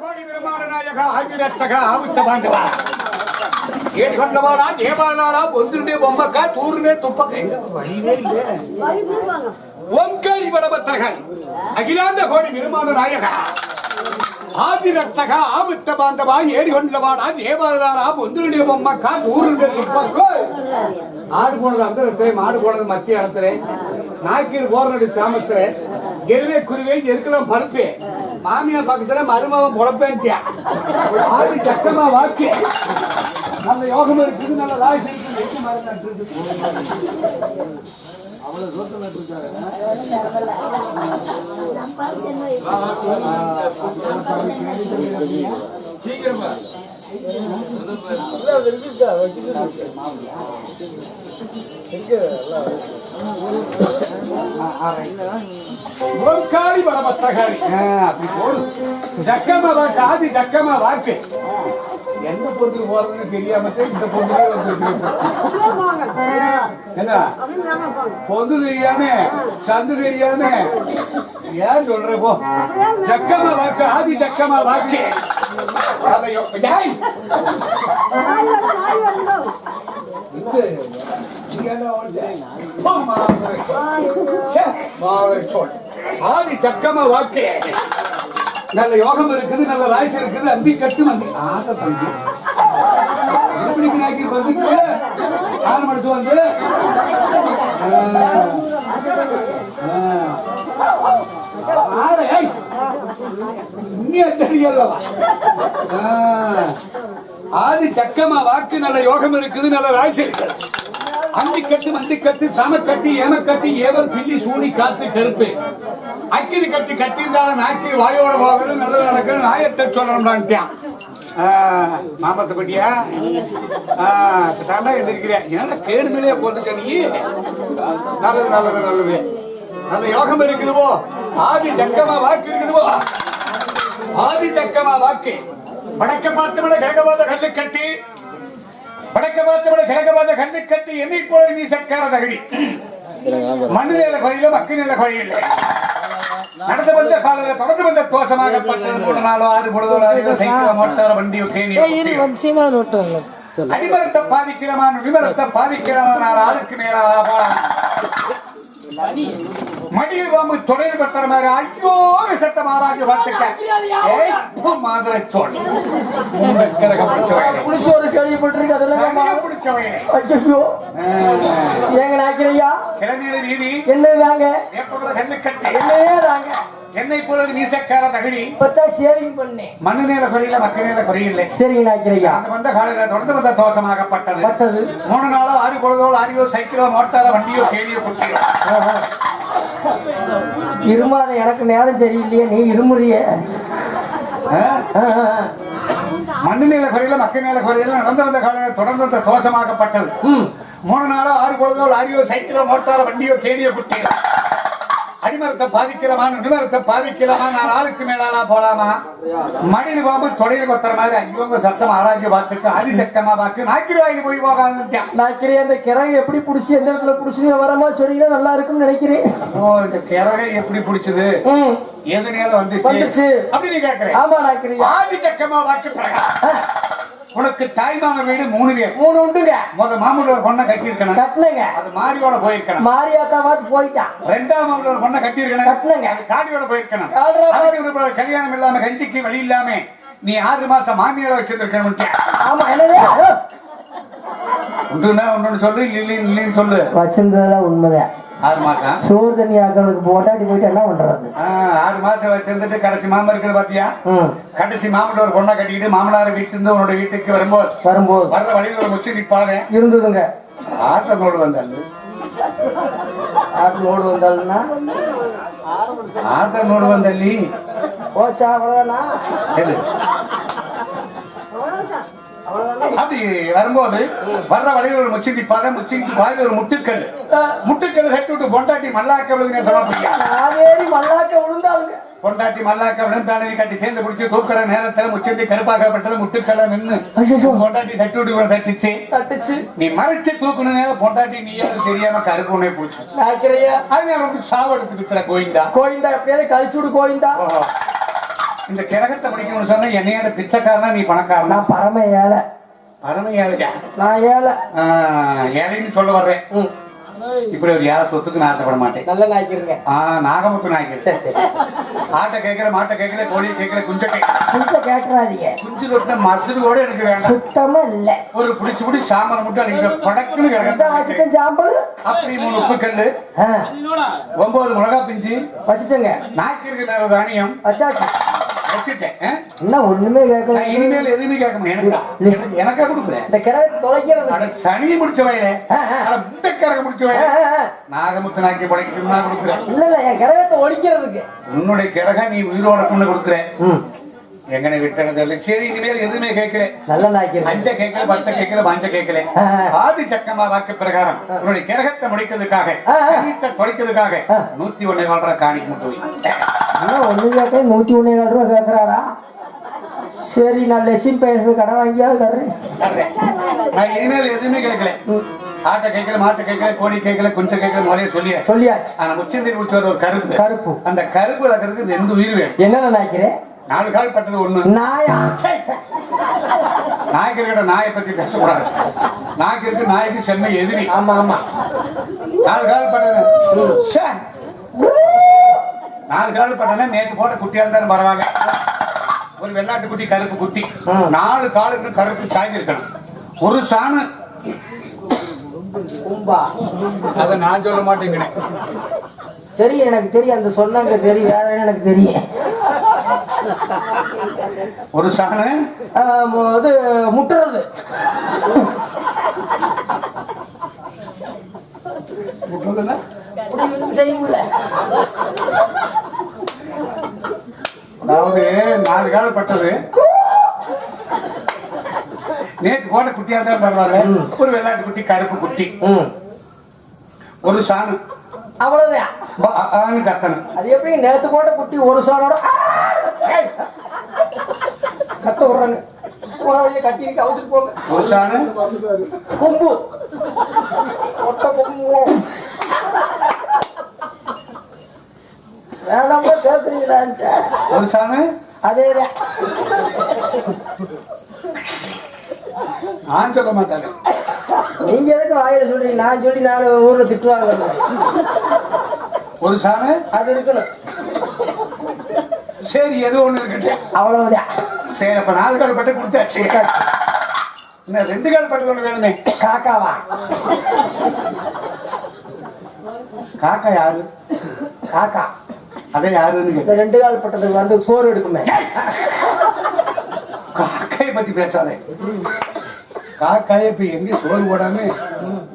கோடி பெருமான நாயக ஆங்கிரத்தக ஆவுத்த பாண்டவா. ஏடிகொண்டவாடா ஏமானாடா பொந்துண்டே பொம்மக்கா தூருனே துப்பக்கை. வழிவே இல்லையே. ஒங்கை வடபத்தகன் அகிலாந்த கோடி பெருமான நாயகா ஆதிரட்சக ஆபத்த பாண்டவா ஏடிகொண்டவாடா ஏமானாடா பொந்துண்டே பொம்மக்கா தூருனே துப்பக்கோ. மத்திய இடத்துல நாய்க்கு போரடி கிராமத்துல எருவே குருவே எருக்கலாம் பழுப்பே மாமியார் பக்கத்துல மருமகன் பொழப்பேன்ட்டியா ஆதி சக்கமா வாக்கு நல்ல யோகம் இருக்குது நல்ல ராய் இருக்குது மரம் நட்டுருக்கு. ஓங்காரி பரமத்தகாரி அப்படி போடு. ஜக்கமா வாக்கு ஆதி ஜக்கமா வாக்கு எந்த போறதுன்னு தெரியாம இந்த என்ன பொது தெரியாம சந்து தெரியாம. ஏன் சொல்ற போ. ஜக்கமா வாக்கு ஆதி ஜக்கமா வாக்கு ஆதி வாக்கு. நல்ல யோகம் இருக்குது நல்ல ராய்ச்சி இருக்குது அந்தி கட்டு வந்து ஆத்த தம்பி. ஆறு மணிச்சு வந்து. ஏய் ஆதி சக்கமா வாக்கு நல்ல யோகம் இருக்குது நல்ல ராசி இருக்கு அந்தி கட்டு மந்தி கட்டு சம கட்டி ஏம கட்டி ஏவல் பில்லி சூனி காத்து கருப்பு. அக்கினி கட்டி கட்டியிருந்தாலும் நாக்கி வாயோட போகணும் நல்லது நடக்கணும் நாயத்தை சொல்லணும்டான்ட்டான் மாமத்தை பட்டியா தாண்டா எந்திரிக்கிறேன் ஏன்னா கேடு மேலே போட்டுக்க நீ? நல்லது நல்லது நல்லது. நல்ல யோகம் இருக்குதுவோ ஆதி ஜக்கமா வாக்கு இருக்குதுவோ. ஆதி ஜக்கமா வாக்கு. வடக்க பார்த்து விட கிழக்க பார்த்த கல்லு கட்டி வடக்க பார்த்து விட கிழக்க பார்த்த கல்லு கட்டி என்னை போல நீ சக்கார தகடி மண்ணு நில கோயில மக்கு நில கோயில் நடந்து வந்த காலையில தொடர்ந்து வந்த தோஷமாகப்பட்டது மூணு நாளோ ஆறு பொழுதோ சைக்கிள் மோட்டார் வண்டி கேணி அடிமரத்தை பாதிக்கிறமான விமரத்தை பாதிக்கிறமான ஆளுக்கு மேலாக போலாம் மடியில் பாம்பு தொழில் பத்திர மாதிரி ஐயோ சத்த மாறாஜி பார்த்துக்க. மாதிரி சொல். புளிசோறு கேள்விப்பட்டிருக்கு அதெல்லாம் ஐயோ ஏங்க நாக்கிறையா என்னதாங்க ஏற்படுற கண்ணு கட்டி என்னையே தாங்க. என்னை போல மீசக்கார தகடி இப்பதான் சேவிங் பண்ணேன். மண்ணு நேர குறையில மக்க நேர குறையில்லை. சரிங்க அந்த வந்த காலையில தொடர்ந்து வந்த தோஷமாகப்பட்டது. பட்டது. மூணு நாளோ ஆறு பொழுதோ ஆரியோ சைக்கிளோ மோட்டாரோ வண்டியோ கேலியோ குட்டியோ இருமாத எனக்கு நேரம் சரியில்லையே நீ இருமுறிய? மண்ணு நில குறையில மக்க நில குறையில நடந்து வந்த காலையில தொடர்ந்து வந்த தோஷமாகப்பட்டது மூணு நாளோ ஆறு பொழுதோ லாரியோ சைக்கிளோ மோட்டாரோ வண்டியோ கேலியோ குட்டியோ அடிமரத்தை பாதிக்கலாமா? நுடிமரத்தை பாதிக்கலாமா? நான் ஆளுக்கு மேலாளா போலாமா? மடியில் பாம்பு தொடையில் கொத்துற மாதிரி ஐயோங்க சத்தம் ஆராய்ச்சி பார்த்துக்கு அடி சக்கமா பார்த்து நாக்கிருவாய்க்கு போய் போகாதுட்டான் நாக்கிறையா அந்த கிறகு எப்படி புடிச்சு எந்த இடத்துல புடிச்சு வரமா சொன்னீங்கன்னா நல்லா இருக்கும்னு நினைக்கிறேன். ஓ இந்த கிழகை எப்படி பிடிச்சது. எது நேரம் வந்துச்சு. அப்படி நீ கேக்குறேன் ஆமா நாக்கிறையா ஆதி வாக்கு பிரகாரம். உனக்கு தாய் மாமா வீடு மூணு பேர். மூணு உண்டுங்க. முத மாமூல ஒரு பொண்ணை கட்டியிருக்கணும். கட்டினங்க அது மாரியோட போயிருக்கணும். மாரியாத்தா பார்த்து போயிட்டான் ரெண்டாம் மாமூல ஒரு பொண்ணை கட்டியிருக்கணும். கட்டினங்க. அது காடியோட போயிருக்கணும். கல்யாணம் இல்லாம கஞ்சிக்கு வழி இல்லாம நீ ஆறு மாசம் மாமியார வச்சிருக்கணும் ஆமா என்னது? உண்டுனா ஒன்னு சொல்லு இல்லை இல்லைன்னு சொல்லு. வச்சிருந்ததெல்லாம் உண்மைதான். ஆறு மாசம். சோறு தண்ணி ஆக்கிறதுக்கு போட்டாட்டி போயிட்டு என்ன பண்றது? ஆறு மாசம் வச்சிருந்துட்டு கடைசி மாமன் இருக்கிறது பாத்தியா? கடைசி மாமன் ஒரு பொண்ணை கட்டிக்கிட்டு மாமனார் வீட்டு இருந்து உன்னோட வீட்டுக்கு வரும்போது வரும்போது. வர்ற வழியில் ஒரு முச்சு நிப்பாங்க. இருந்ததுங்க. ஆட்டனோடு வந்தாரு ஆட்டு லோடு வந்தாலும்னா ஆட்டனோடு வந்தல்லி போச்சா அவ்வளவுதானா? அப்படி வரும்போது வர்ற வழியில் ஒரு முச்சு நிப்பாங்க முச்சு வாயில் ஒரு முட்டுக்கல். முட்டுக்கல் கட்டி விட்டு பொண்டாட்டி மல்லாக்க விழுதுங்க காவேரி மல்லாக்க விழுந்தாளுங்க. பொண்டாட்டி மல்லாக்க விழுந்தானி கட்டி சேர்ந்து பிடிச்சி தூக்குற நேரத்துல முச்சந்தி கருப்பாக்கப்பட்டது முட்டுக்கல்ல ஐயோ. பொண்டாட்டி தட்டி விட்டு தட்டிச்சு. தட்டுச்சு. நீ மறைச்சு தூக்குன நேரம் பொண்டாட்டி நீ தெரியாம கருப்பு உன்னை பிடிச்சி நாக்கிறையா அது ரொம்ப சாவெடுத்துக்கிச்சுல கோயிந்தா கோயிந்தா எப்பயாவது கழிச்சுடு கோயிந்தா ஓஹோ. இந்த கிரகத்தை முடிக்கணும்னு சொன்னா என்னையோட பிச்சைக்காரனா நீ பணக்காரனா? நான் பரம ஏழை. பரம ஏழையா? நான் ஏழை. ஆஹ், ஏழைன்னு சொல்ல வர்றேன். இப்படி ஒரு ஏழை சொத்துக்கு நான் ஆசைப்பட மாட்டேன். நல்ல நாய்க்கிறங்க ஆஹ் நாகமுத்து நாய்க்கு. சரி சரி ஆட்டை கேட்கல மாட்டை கேட்கல கோழி கேட்கல குஞ்ச கேட்கல. கொஞ்சம் கேட்டுறாதீங்க. குஞ்சு ரொட்டின மசூரு கூட எனக்கு வேண்டாம். சுத்தமா இல்ல. ஒரு புடிச்சு புடி சாமரை மட்டும் அன்னைக்கு படக்குன்னு கிடக்கு சாம்பல். அப்படி மூணு உப்பு கல்லு ஆ, ஒன்பது மிளகா பிஞ்சு வச்சுட்டேங்க. நாய்க்கு இருக்கிற தானியம். வச்சாச்சு. என்ன ஒண்ணுமே கேட்கல. இனிமேல் எதுவுமே கேட்க மாட்டேன். எனக்கா? கொடுக்குறேன்? இந்த கிரகத்தை தொலைக்கிறது. சனி முடிச்ச வயலே. அட முட்டைக்காரங்க முடிச்ச வயலே. ஆ, ஆ. நாகமுத்து நாய்க்கு படைக்கட்டும் நான் கொடுக்குறேன். இல்ல இல்ல என் கிரகத்தை ஒழிக்கிறதுக்கு. உன்னுடைய கிரக நீ உயிரோட கொண்டு கொடுக்குறேன். எங்கனை விட்டது இல்லை சரி இனிமேல் எதுவுமே கேட்கிறேன் நல்ல நாய்க்கிறேன். அஞ்ச கேட்கல பச்சை கேட்கல மஞ்ச கேட்கல. ஆதி சக்கமா வாக்கு பிரகாரம் உன்னுடைய கிரகத்தை முடிக்கிறதுக்காக தொலைக்கிறதுக்காக. நூத்தி ஒன்னே வாழ்ற காணிக்கு மட்டும் என்ன ஒண்ணு கேட்க ஒண்ணே கால் ரூபா கேட்கறாரா சரி நான் லெசின் பேச கடன் வாங்கியாவது தர்றேன். நான் இனிமேல் எதுவுமே கேட்கல. ஆட்டை கேட்கல மாட்டை கேட்கல கோழி கேட்கல கொஞ்சம் கேட்கல முறைய சொல்லிய சொல்லியாச்சு. ஆனா முச்சந்திரி முடிச்ச ஒரு கருப்பு. கருப்பு. அந்த கருப்பு வளர்க்கறதுக்கு ரெண்டு உயிர் வேணும். என்னென்ன நாய்க்கிறேன் நாலு கால் பட்டது ஒண்ணு. நாயா? நாய்க்கு இருக்கிற நாயை பத்தி பேசக்கூடாது. நாய்க்கு இருக்கு நாய்க்கு சென்னை எதிரி. ஆமா ஆமா. நாலு கால் பட்டது. நாலு கால் பட்டனா நேத்து போட்ட குட்டியா இருந்தாலும் பரவாயில்ல. ஒரு வெள்ளாட்டு குட்டி கருப்பு குட்டி. நாலு காலுக்கு கருப்பு சாய்ந்து இருக்கணும். ஒரு சாணு. கும்பா. அதை நான் சொல்ல மாட்டேங்கிறேன். தெரியும் எனக்கு தெரியும் அந்த சொன்னாங்க தெரியும் வேற எனக்கு தெரியும் ஒரு சாணு. இது முட்டுறது. விட்டுறதுன்னா, இப்படி வந்து அதாவது நாலு கால் பட்டது. நேத்து போட்ட குட்டியா இருந்தாலும் பரவாயில்ல ஒரு வெள்ளாட்டு குட்டி கருப்பு குட்டி. ஒரு சாணு. அவ்வளவுதான். கத்தணும். அது எப்படி? நேத்து போட்ட குட்டி ஒரு ஏய்! கத்த விடுறாங்க. கட்டி கவுச்சிட்டு போங்க. ஒரு சாணு. கொம்பு. ஒட்ட கொம்பு வேணாமா கேக்குறீங்களான்ட்டு. ஒரு சாணு அதேதான் நான் சொல்ல மாட்டாங்க நீங்க எதுக்கு வாயில சொல்றீங்க? நான் சொல்லி நான் ஊர்ல திட்டுவாங்க. ஒரு சாணு அது இருக்கணும். சரி ஏதோ ஒண்ணு இருக்கட்டும். அவ்வளவுதான். சரி அப்ப நாலு கால் பட்டு கொடுத்தாச்சு. இன்னும் ரெண்டு கால் பட்டு ஒண்ணு வேணுமே? காக்காவா? காக்கா யாரு? காக்கா. அதை யாருன்னு கேட்டேன். இந்த ரெண்டு கால் பட்டதுக்கு வந்து சோறு எடுக்குமே. காக்காயை பத்தி பேசாதே. காக்காயை இப்ப எங்க சோறு போடாம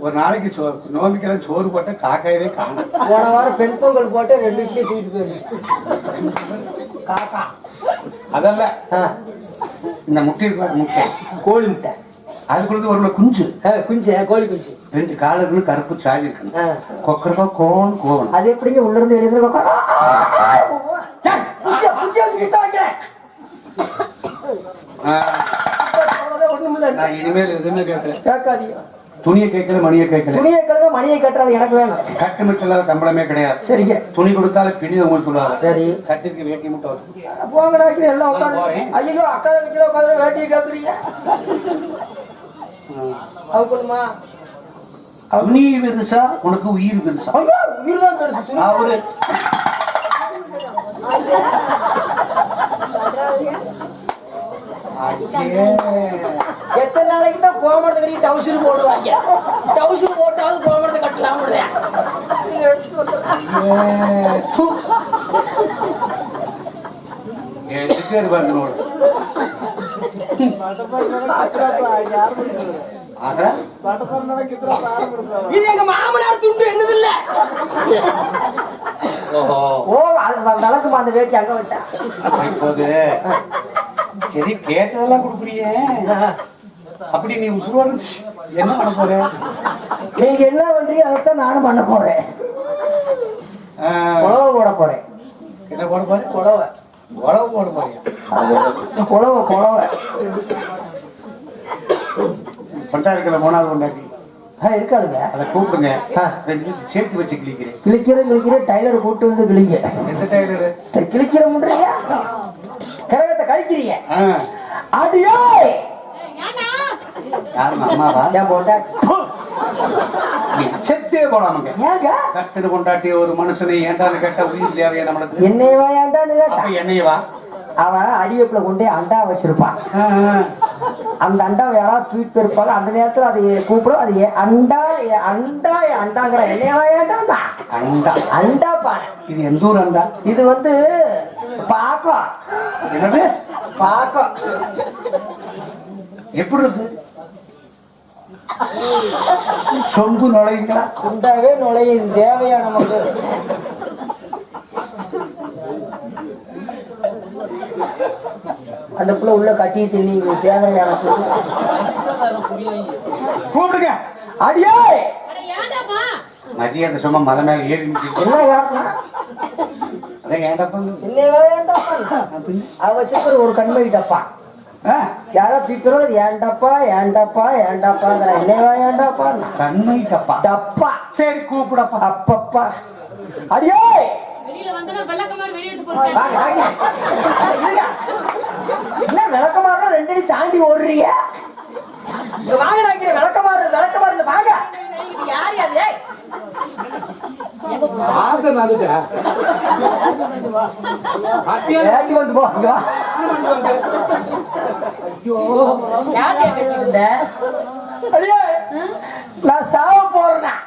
ஒரு நாளைக்கு சோ நோம்பிக்கெல்லாம் சோறு போட்ட காக்காயவே காணும். போன வாரம் பெண் பொங்கல் போட்டு ரெண்டு இட்லி தூக்கிட்டு போயிடுச்சு காக்கா. அதல்ல. இந்த முட்டை முட்டை. கோழி முட்டை. அதுக்குள்ளது ஒரு குஞ்சு. குஞ்சு கோழி குஞ்சு. ரெண்டு காலர்களும் கருப்பு சாதி இருக்கணும். கொக்கரப்பா கோன் கோவணும். அது எப்படிங்க உள்ள இருந்து ஒண்ணுமில்ல. நான் இனிமேல் எதுவுமே கேட்கல. கேட்காதீங்க. துணியை கேட்கல மணியை கேட்கல. துணியை கழுத மணியை கட்டுறது எனக்கு வேணும். கட்டு மிட்டல சம்பளமே கிடையாது. சரிங்க. துணி கொடுத்தாலும் பின்னி உங்களுக்கு சொல்லுவாங்க சரி. கட்டுக்கு வேட்டி மட்டும். போங்கடா எல்லாம் உட்காந்து. ஐயோ அக்கா வச்சுல உட்காந்து வேட்டியை கேட்குறீங்க அவங்களுமா துணி பெருசா உனக்கு உயிர் பெருசா உயிர் தான் பெருசு அவரு. எத்தனை நாளைக்கு தான் கோமரத்தை கட்டி டவுசர் போடுவாங்க? டவுசர் போட்டாவது கோமரத்தை கட்டலாம் எடுத்துட்டு நோடு. அதான் இது எங்க மாமனார் துண்டு என்னது இல்ல ஓஹோ. ஓ நடக்குமா அந்த வேட்டி அங்க வச்சா? இப்போது சரி கேட்டதெல்லாம் கொடுக்குறியே அப்படி நீ உசுரோடு என்ன பண்ண போற? நீங்க என்ன பண்றீங்க அதைத்தான் நானும் பண்ண போறேன். புலவை போட போறேன். என்ன போட போற? புலவை. உழவு போட போறியா? புலவை புலவை. பட்டா இருக்கிற மூணாவது கொண்டாட்டி ஆ இருக்காளுங்க. அதை கூப்பிடுங்க. ரெண்டு சேர்த்து வச்சு கிளிக்கிறேன் கிழிக்கிற கிழிக்கிற டைலர் கூட்டு வந்து கிழிங்க. எந்த டைலரு கிழிக்கிற முன்றீங்க நடிக்கிறீங்க ஆ. அடியோ! யாரும்மா, அம்மாவா? என் பொண்டாட்டி. நீ செத்தே ஏங்க? கத்திர கொண்டாட்டி ஒரு மனுஷனை ஏண்டான்னு கேட்ட உயிர் தேவையா நம்மளுக்கு? என்னையவா ஏன்டான்னு கேட்டா? என்னையவா? அவன் அடிவேப்பில கொண்டு அண்டா வச்சிருப்பான். அந்த அண்டாவை யாராவது தூக்கிட்டு போயிருப்பாங்க அந்த நேரத்துல அது கூப்பிடும். அது அண்டா அண்டா அண்டாங்கிற என்னையவா ஏன்டா அண்டா. அண்டா பானை இது எந்த ஊர் அண்டா? இது வந்து பாக்கம் என்னது? பாக்கம் எப்படி இருக்கு? சொம்பு நுழையுங்களா? உண்டாவே நுழையுது தேவையா நமக்கு? அந்த புள்ள உள்ள கட்டி திண்ணி தேவையான கூப்பிடுங்க. அடியே! அந்த சும்மா மலை மேல ஏறி ஒரு கண்மை டப்பா. யாரோ தீக்கிறோம் ஏன்டாப்பா ஏன்டாப்பா ஏன்டாப்பாங்கிற. என்னையவா ஏன்டாப்பா? கண்மை தப்பா டப்பா. சரி கூப்பிடப்பா. அப்பப்பா. அடியே! வெளியில வந்து என்ன விளக்கமாறு ரெண்டு அடி தாண்டி ஓடுறீங்க? இங்க வாங்க நினைக்கிறேன் விளக்கமாறு விளக்கமாறு இங்க வாங்க. யார் ஏற்றி வந்து போ இங்க வா. யார்கிட்ட பேசிட்டு இருந்த? அடியே நான் சாவ போறேன்?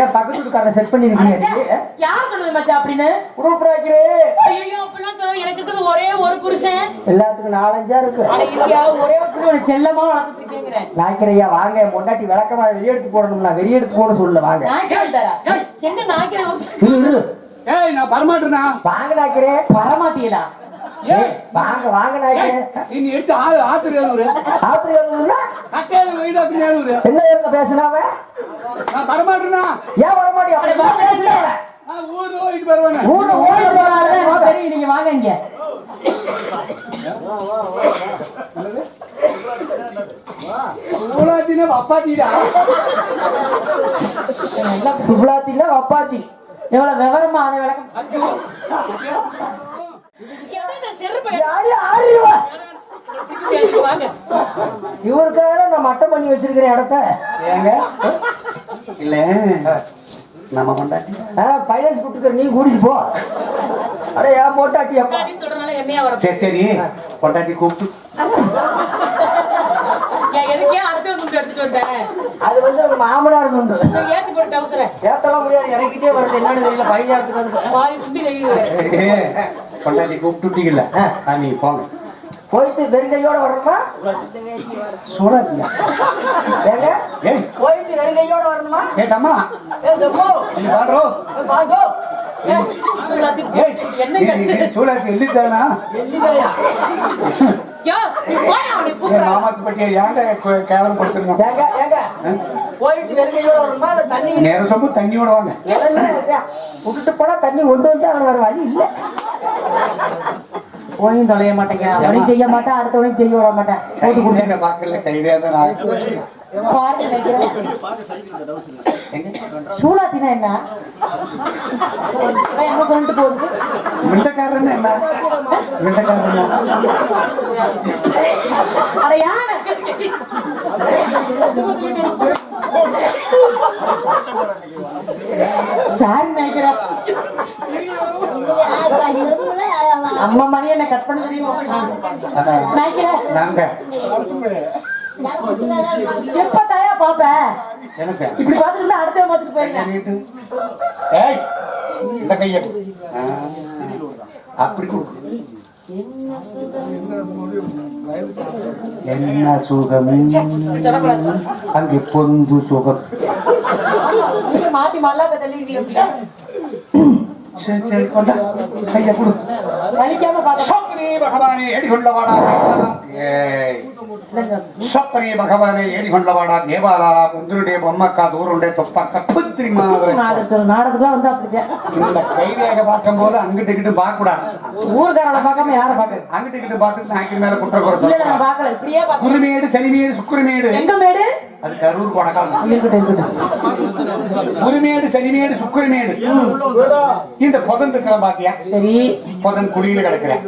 ஏன் பக்கத்து வீட்டுக்காரனை செட் பண்ணிருக்கீங்க யார் சொன்னது மச்சான் அப்படின்னு? குரூப் ராக்கிறே ஐயோ அப்படிலாம் சொல்ல எனக்கு இருக்குது ஒரே ஒரு புருஷன். எல்லாத்துக்கும் நாலஞ்சா இருக்கு. ஆனா இருக்கியா ஒரே ஒரு புருஷன் உன்னை செல்லமா வளர்த்துட்டு இருக்கேங்கிறேன் நாய்க்கிறையா வாங்க பொண்டாட்டி விளக்கமா வெளியெடுத்து போடணும்னா வெளியெடுத்து போட சொல்ல வாங்க. நாய்க்கிறேன் என்ன நாய்க்கிறேன் ஒரு. ஏய் நான் வரமாட்டேனா வாங்க நாய்க்கிறே வரமாட்டீங்களா ஏய் வாங்க வாங்க நீ எடுத்து ஆளு ஆத்திரி ஏழுவுரு ஆத்திரி எழுதுனா கட்டையில வீடு அப்படி ஏழுவுரு என்ன என்ன பேசினாவ நான் வரமாட்டேனா ஏன் வர மாட்டியா அப்படி பேசினாவ நான் ஊர் ஓடிட்டு வருவேன் ஊர்ல ஓடி போறாங்க தெரியும் நீங்க வாங்க இங்க. ஊராத்தினா அப்பாட்டிடா சுப்லாத்தின்னா வப்பாத்தி. எவ்வளவு விவரமா அதை விளக்கம் என்ன இந்த செருப்பு யாரு ஆறிடுவா எடுத்து வாங்க இவருக்காக நான் மட்டம் பண்ணி வச்சிருக்கிறேன் இடத்த? ஏங்க? இல்ல. நம்ம கொண்டாட்டி. ஃபைனான்ஸ் கொடுத்துக்கிற நீ கூட்டிட்டு போ. அட ஏன் போட்டாட்டி அப்பா அப்படின்னு சொல்றதுனால என்னையா வர சரி சரி. கொண்டாட்டி கூப்பிட்டு. ஏன் எதுக்கே அடுத்த வந்து எடுத்துட்டு வந்தேன் அது வந்து அவங்க மாமனார் சரி ஏத்தி போட்டு டவுசரை. ஏத்தலாம் முடியாது இறக்கிட்டே வருது. என்னன்னு தெரியல பதினாயிரத்துக்கு வந்து பாதி சுத்தி கொண்டாட்டி கூப்பிட்டுட்டீங்கல்ல ஆ, நீங்க போங்க. போயிட்டு வெறுங்கையோட வரணுமா? சூடாத்தியா ஏங்க? போயிட்டு வெறுங்கையோட வரணுமா? கேட்டம்மா ஏ ஜம்மு நீ பாடுறோ சொம்பு தண்ணியோட வாங்க? விட்டுட்டு போனா தண்ணி கொண்டு வந்து வேற வழி இல்ல. போயும் தொலைய மாட்டேங்க. அவனையும் செய்ய மாட்டேன் அடுத்தவனையும் செய்ய விட மாட்டேன். போட்டு கொடு. கைதேங்க பார்க்கல பாருங்க நினைக்கிறேன். சூலாத்தினா என்ன? சொல்லிட்டு போகுது? மிண்டக்காரன் என்ன? அட சாரி நினைக்கிறேன். அம்மா மணி என்ன கட் பண்ண தெரியுமா? நாங்க. எப்ப தயா பாப்ப? எனக்கு. இப்படி பார்த்துட்டு இருந்தா அடுத்த பார்த்துட்டு போயிருந்தேன் நீட்டு. ஏய் இந்த கைய. அப்படி. என்ன சுகம்? அங்கே பொந்து சுகம். மாத்தி மல்லாக்க தள்ளிடுவீங்க சரி சரி கொண்டா. கைய கொடு. சோதரி பகவானே ஏடிகொண்டவாடா முந்திருடைய பொம்மக்கா தூருண்டே தொப்பக்க புத்திரி மாதிரி நாடகத்துல நாடகத்துல வந்து அப்படிதான் இந்த கைதியாக பார்க்கும் போது அங்கிட்டு இங்கிட்டு பார்க்க கூடாது ஊர்காரனை பார்க்காம யாரை பார்க்க அங்கிட்டு இங்கிட்டு பார்த்துட்டு நாய்க்கு மேல குற்ற குறை இல்ல நான் சொல்லக்கூடாது. பார்க்கல. இப்படியே பார்க்க குருமேடு சனிமேடு சுக்குருமேடு. எங்க மேடு? அது கரூர் கொடக்கால் குருமேடு சனிமேடு சுக்குருமேடு. இந்த புதன் இருக்கிற பாத்தியா? சரி. புதன் குடியில கிடக்குறேன்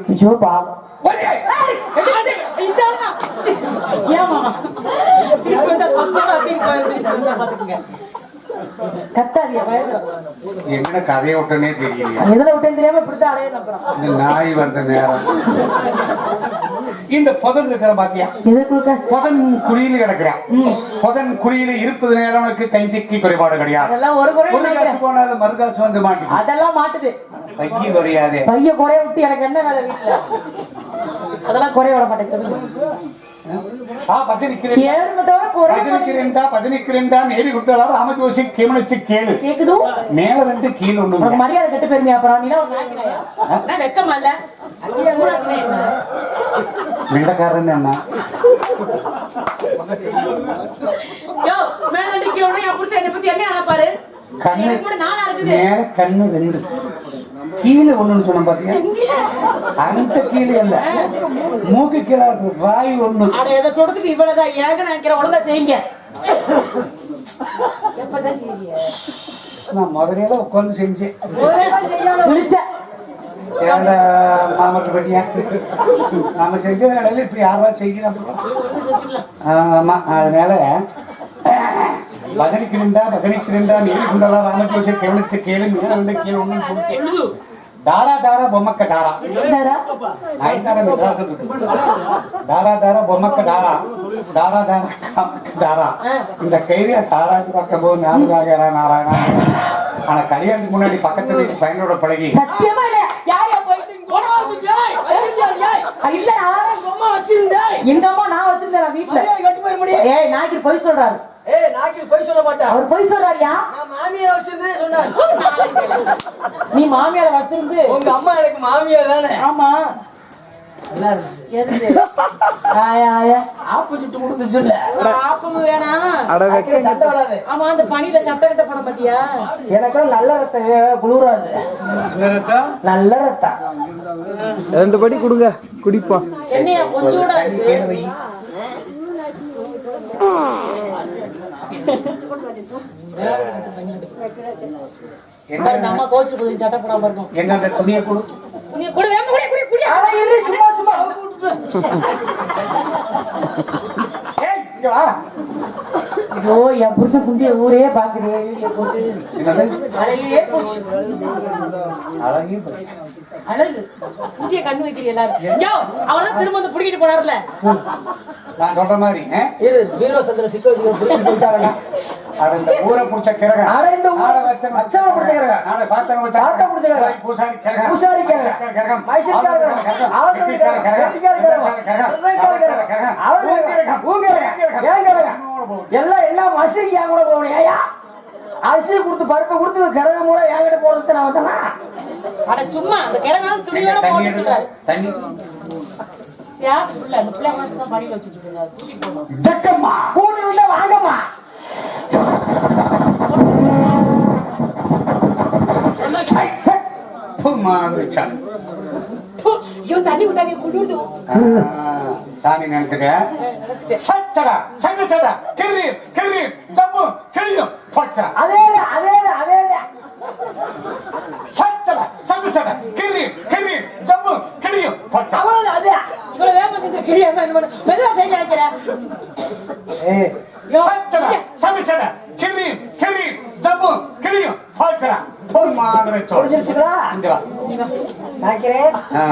என்ன கதையை விட்டனே தெரியலையா? எதுல விட்டேன்னு தெரியாம இப்படித்தான் அலைய நாய் வந்த நேரம். இந்த புதன் இருக்கிற பாத்தியா? புதன் குழியில கிடக்குறான். புதன் குழியில இருப்பது நேரம் உனக்கு கைஞ்சிக்கு குறைபாடு கிடையாது. அதெல்லாம் ஒரு காசு போனாது மறு காசு வந்து மாட்டேங்குது அதெல்லாம் மாட்டுது. கைக்கு குறையாதே. பைய குறைய விட்டு எனக்கு என்ன வேலை வீட்டுல அதெல்லாம் குறைய விட மாட்டேன் சொல்லுங்க. மேல ரெண்டு கீழ ஒண்ணு மரியாதை கெட்டு போயிருமியா அப்புறம்? என்ன நினைப்பாரு? கண்ணு ரெண்டு கீழே ஒண்ணுன்னு சொன்ன பாத்தியா இங்கே. அந்த கீழே இல்ல மூக்கு கீழே இருக்கு. வாய் ஒண்ணு அட, இதை சொல்றதுக்கு இவ்வளவுதான். ஏங்க ஒழுங்கா செய்யுங்க. நான் முதல்ல உட்கார்ந்து செஞ்சேன் விழிச்ச. ஏன்டா பட்டியா நாம செஞ்ச வேலையில இப்படி யாராவது செய்யணும் ஒழுங்கா அதனால பதனிக்கிருந்தா பதனிக்கிருந்தா நீ குண்டலா ராமஜோசி கவனிச்ச கேளு மேல ரெண்டு கீழே ஒண்ணுன்னு தாரா தாரா பொம்மக்க தாரா இந்தாரா? நாய்சார மெட்ராஸ் இருக்கு தாரா தாரா பொம்மக்க தாரா தாரா தாரா காமக்க தாரா இந்த கைதியா தாராஜி பக்கம் போது நாலுதாக நாராயணா ஆனா கல்யாணத்துக்கு முன்னாடி பக்கத்து வீட்டு பையனோட பழகி சத்தியமா இல்ல. யாரையா போயிட்டு இங்க ஆ, இல்லடா. எங்க அம்மா நான் வச்சிருந்தேன் நான் வீட்டுல ஏய் நாய்க்கு பொய் சொல்றாரு ஏய் நாக்கில் போய் சொல்ல மாட்டா. அவர் பொய் சொல்றாருயா? நான் மாமியார் வச்சிருந்தே சொன்னார். நீ மாமியார வச்சிருந்து. உங்க அம்மா எனக்கு மாமியார் தானே. ஆமா. நல்லா இருக்கு எதுக்கு? ஆயா ஆயா. ஆப்பு சுட்டு கொடுத்துச்சுல்ல. ஆப்பம் வேணாம் நாக்கில சண்டை வராது. ஆமா அந்த பனியில சட்டை கட்ட பண்ண மாட்டியா எனக்கும் நல்ல ரத்தம் குளிராது. நல்ல ரத்தம் ரெண்டு படி கொடுங்க. குடிப்போம். என்னையா கொஞ்சோட இருக்கு. பாரு, இந்த அம்மா கோச்சு போது சட்டை போடாம இருக்கும் எங்க அந்த துணியை கொடு. குடிய குடி வேம குடி குடி குடி. ஆனா இரு சும்மா சும்மா. அவ கூப்பிட்டு ஏய், இங்க வா. ஐயோ என் புருஷன் குண்டிய ஊரே பாக்குதே. வீடியோ போட்டு. என்னது? அழகே போச்சு. அழகே போய். அழகு. குண்டிய கண்ணு வைக்கிறீ எல்லாரும். யோ அவன் திரும்ப வந்து புடிக்கிட்டு போனார்ல. நான் சொல்ற மாதிரி? இரு பீரோ சந்திர வச்சுக்க புடிச்சு போயிட்டாங்க அட இந்த ஊரை புடிச்ச கிரகம். அட இந்த ஊரை- புடிச்ச கிரகம். வச்ச பார்த்தவன் புடிச்ச கிரகம். பூசாரி கிரகம். பூசாரி கிரகம். கிரகம். கிரகம். கிரகம். கிரகம். கிரகம். கிரகம். கிரகம். கிரகம். கிரகம். கிரகம். ஏன் கிரகம்? எல்லாம் என்ன மசிக்கு என் கூட போகணும் ஏயா அரிசி கொடுத்து பருப்பு கொடுத்து கிரகம் மூலம் என்கிட்ட போறது நான் வந்தேனா அட சும்மா அந்த கிழங்காலும் துணியோட போட்டு சொல்றாரு தண்ணி யார் புள்ள அந்த பிள்ளை மட்டும் தான் படியில வச்சுட்டு இருக்காங்க தூக்கிட்டு போகணும் ஜக்கம்மா கூட்டி வந்தா வாங்கம்மா ஐயோ தண்ணி ஊத்தாதீங்க குளிருது சாமி நினைச்சுக்க. சச்சடா சங்கச்சடா கிரி கிரி ஜம்மு கிளியும் பச்சடா அதே அதே அதே சச்சடா சங்கச்சடா கிரி கிரி ஜம்மு கிளியும் பச்சடா அவ்வளவு அதே இவ்வளவு வேகமா என்ன பண்ணு மெதுவா செய்ய நினைக்கிறேன். ஐயோ, சச்சடா சங்கச்சடா கிரி கிரி ஜம்மு கிளியும் பச்சடா போல் மாதிரி சொல். புரிஞ்சிருச்சுங்களா இங்க வா. நீ வா. நினைக்கிறேன். ஆ,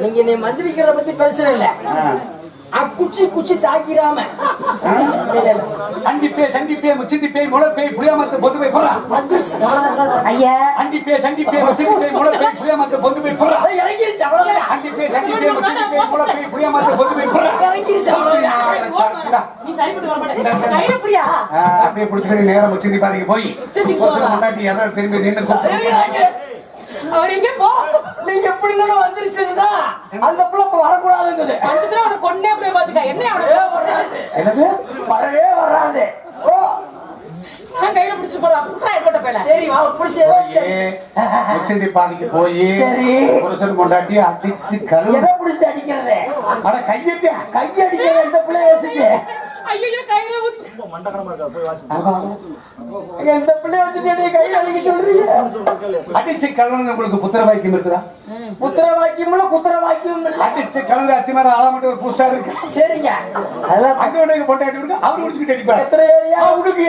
நீங்க என்னை மந்திரிக்கிறத பத்தி பேசவே இல்லை. ஆ. அக்குச்சி குச்சி தாக்கிராம இல்ல, இல்ல, இல்ல. அண்டிப்பே சண்டிப்பே முச்சிந்திப்பே முளப்பே புளியாமத்து பொதுமை புறா. வந்துருச்சு அவ்வளவுதான். ஐயா. அண்டிப்பே சண்டிப்பே முச்சிந்திப்பே முளப்பே புளியாமத்து பொதுமை புறா. அது இறங்கிருச்சு அவ்வளவுதான். அண்டிப்பே சண்டிப்பே முச்சிந்திப்பே முளப்பே புளியாமத்து பொதுமை புறா. இறங்கிருச்சு அவ்வளவுதான். இந்தா. நீ சரிப்பட்டு வர மாட்டே கையில புடியா? ஆ, அப்படியே பிடிச்சிக்கிட்டு நேரம் முச்சிந்தி பாதிக்கு போய் முச்சிந்தி ஒரு சில போவா? முன்னாடி எதாவது திரும்பி நின்று கூப்பிட்டு அவர் எங்க போ. நீங்க எப்படி வந்துருச்சுன்னா அந்த பிள்ளை இப்ப வரக்கூடாதுங்குது. வந்துச்சுன்னா உனக்கு கொண்டே வச்சுக்க என்ன வரவே வராது. என்னது? வரவே வராது. ஓ நான் கையில பிடிச்சிட்டு போறேன். போட்ட பேல சரி வா புடிச்சு போய். உச்சந்தி பாதிக்கு போய். சரி. புருஷன் கொண்டாட்டி அடிச்சு கழுவு. எதை புடிச்சு அடிக்கிறது? அட கையத்தே கை அடிக்கிறது எந்த பிள்ளை யோசிச்சு. ஐயோ கையில ஊத்தி எந்த பிள்ளை வச்சுட்டு என்னை கை அடிக்க சொல்றீங்க? அடிச்சு கழுவுனது உங்களுக்கு புத்திர வாக்கியம் இருக்குதா? புத்திர வாக்கியம் இல்ல குத்திர வாக்கியம் இல்ல. அடிச்சு கழுவு அத்திமார ஆளாமட்டு ஒரு புதுசா இருக்கு? சரிங்க. அதெல்லாம் அங்க பொண்டாட்டி இருக்கு அவர் முடிச்சுக்கிட்டு அடிப்பாரு. எத்தனை ஏரியா?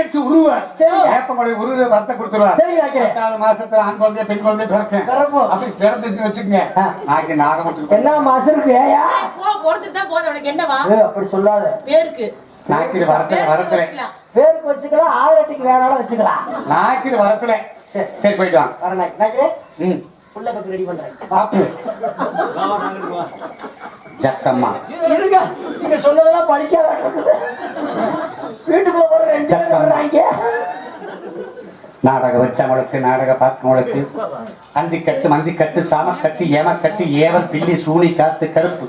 எடுத்து உருவார். சரி. ஏப்பங்களை உருவ வத்த கொடுத்துருவார். சரி வைக்கிறேன். எட்டாவது மாசத்துல ஆண் குழந்தை பெண் குழந்தை பிறக்கும். அப்படி பிறந்துச்சு வச்சுக்கங்க. நாக்கு நாகம் என்ன மாசம் இருக்கு ஏயா போ பொறுத்துட்டு தான் போதும். உனக்கு என்னவா? அப்படி சொல்லாத. பேருக்கு நாக்கில் வரத்துல வரத்துல. பேருக்கு வச்சுக்கலாம் ஆயிரத்துக்கு வேணாலும் வச்சுக்கலாம். நாக்கில் வரத்துல. சரி. சரி போயிட்டு வாங்க வரேன் நான் ம். புள்ள பக்கம் ரெடி பண்றேன். பாப்பு. ஜக்கம்மா. இருங்க. நீங்க சொன்னதெல்லாம் படிக்காத வீட்டுக்குள்ள போற ரெண்டு பேர் வர்றாங்க. நாடகம் வச்சவங்களுக்கு நாடக பார்க்கவங்களுக்கு அந்தி கட்டு மந்தி கட்டு சாம கட்டு ஏம கட்டு ஏவல் பில்லி சூனி காத்து கருப்பு.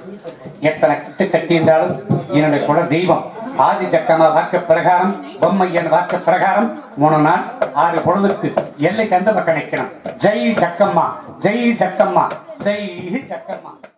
எத்தனை கட்டு கட்டியிருந்தாலும் என்னுடைய குல தெய்வம். ஆதி ஜக்கம்மா வாக்கு பிரகாரம் பொம்மையன் வாக்கு பிரகாரம். மூணு நாள் ஆறு பொழுதுக்கு எல்லைக்கு அந்த பக்கம் ஜெய் ஜக்கம்மா ஜெய் ஜக்கம்மா ஜெய் ஜக்கம்மா